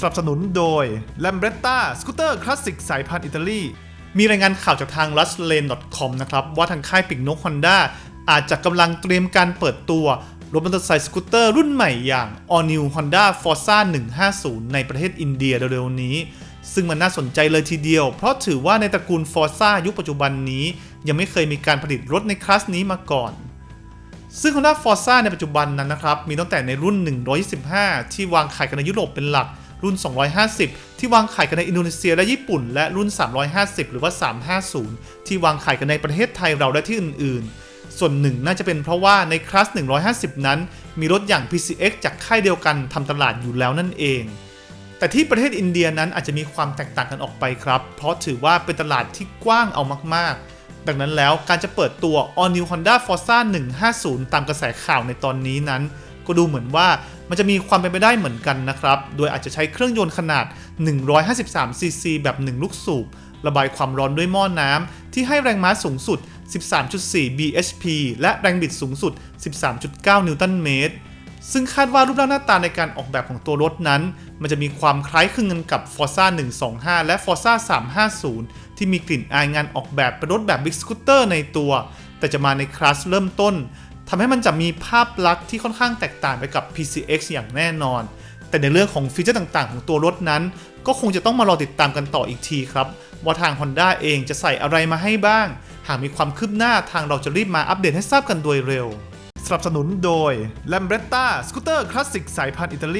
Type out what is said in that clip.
สนับสนุนโดย Lambretta สกูตเตอร์คลาสสิกสายพันธุ์อิตาลี มีรายงานข่าวจากทาง r u s l a n e c o m นะครับ ว่าทางค่ายปิกนก Honda อาจจะกำลังเตรียมการเปิดตัวรถมอเตอร์ไซค์สกูตเตอร์รุ่นใหม่อย่าง All New Honda Forza 150 ในประเทศอินเดียเร็วๆนี้ ซึ่งมันน่าสนใจเลยทีเดียว เพราะถือว่าในตระกูล Forza ยุคปัจจุบันนี้ ยังไม่เคยมีการผลิตรถในคลาสนี้มาก่อน ซึ่ง Honda Forza ในปัจจุบันนั้นนะครับ มีตั้งแต่ในรุ่น 125 ที่วางขายกันในยุโรปเป็นหลัก รุ่น 250 ที่วางขายกันในอินโดนีเซียและญี่ปุ่น และรุ่น 350 หรือว่า 350 ที่วางขายกันในประเทศไทยเราและที่อื่น ๆ ส่วนหนึ่งน่าจะเป็นเพราะว่าในคลาส 150 นั้น มีรถอย่าง PCX จากค่ายเดียวกันทำตลาดอยู่แล้วนั่นเองแต่ที่ประเทศอินเดียนั้นอาจจะมีความแตกต่างกันออกไปครับ เพราะถือว่าเป็นตลาดที่กว้างเอามาก ๆ ดังนั้นแล้วการจะเปิดตัว All New Honda Forza 150 ตามกระแสข่าวในตอนนี้นั้น ก็ดูเหมือนว่ามันจะมีความเป็นไปได้เหมือนกันนะครับ โดยอาจจะใช้เครื่องยนต์ขนาด 153cc แบบ 1 ลูกสูบ ระบายความร้อนด้วยหม้อน้ำที่ให้แรงม้าสูงสุด 13.4 bhp และแรงบิดสูงสุด 13.9 นิวตันเมตร ซึ่งคาดว่ารูปร่างหน้าตาในการออกแบบของตัวรถนั้น มันจะมีความคล้ายคลึงกันกับ Forza 125 และ Forza 350 ที่มีกลิ่นอายงานออกแบบเป็นรถแบบ Big Scooter ในตัว แต่จะมาในคลาสเริ่มต้น ทำให้มันจะมีภาพลักษณ์ที่ค่อนข้างแตกต่างไปกับ PCX อย่างแน่นอน แต่ในเรื่องของฟีเจอร์ต่างๆ ของตัวรถนั้น ก็คงจะต้องมารอติดตามกันต่ออีกทีครับ ว่าทาง Honda เองจะใส่อะไรมาให้บ้าง หากมีความคืบหน้าทางเราจะรีบมาอัปเดตให้ทราบกันโดยเร็ว สนับสนุนโดย Lambretta สกูตเตอร์คลาสสิกสายพันธุ์อิตาลี